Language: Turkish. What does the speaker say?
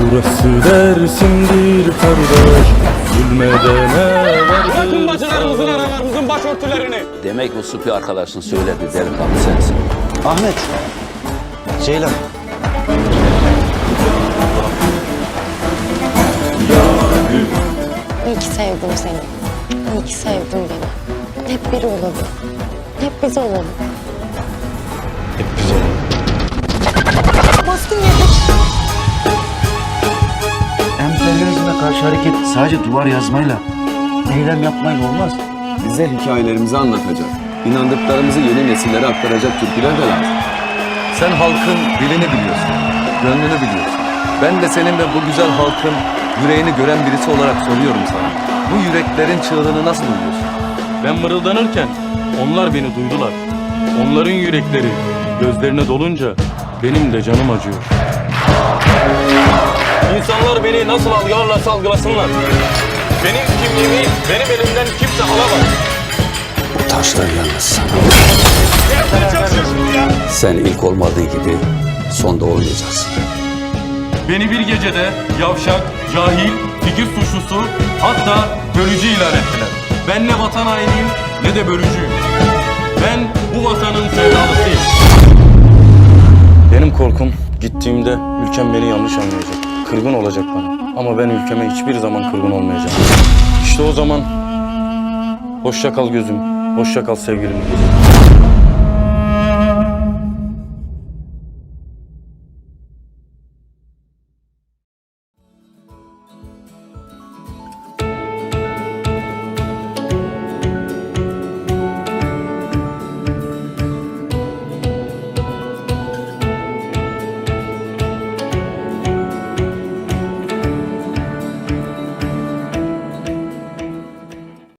Nasıl dersindir kardeş Zulmedene Bırakın bacılarımızın aralarımızın başörtülerini. Demek o supi arkadaşın söylediği delikanlı sensin. Ahmet. Ceylan. İyi ki sevdim seni. İyi ki sevdin beni. Hep biri olalım. Hep biz olalım. Hep bize Baskın Karşı hareket sadece duvar yazmayla, eylem yapmayla olmaz. Bize hikayelerimizi anlatacak, inandıklarımızı yeni nesillere aktaracak türküler de lazım. Sen halkın dilini biliyorsun, gönlünü biliyorsun. Ben de senin ve bu güzel halkın yüreğini gören birisi olarak soruyorum sana. Bu yüreklerin çığlığını nasıl duyuyorsun? Ben mırıldanırken onlar beni duydular. Onların yürekleri gözlerine dolunca benim de canım acıyor. İnsanlar beni nasıl algılarlarsa algılasınlar. Benim kimliğimi benim elimden kimse alamaz. Taşlar yalnız sana. Sen ilk olmadığı gibi sonda olmayacaksın. Beni bir gecede yavşak, cahil, fikir suçlusu hatta bölücü ilan ettiler. Ben ne vatan hainiyim ne de bölücüyüm. Ben bu vatanın sevdalısıyım. Benim korkum gittiğimde ülkem beni yanlış anlayacak. Kırgın olacak bana. Ama ben ülkeme hiçbir zaman kırgın olmayacağım. İşte o zaman hoşça kal gözüm, hoşça kal sevgilim. diyeceğim.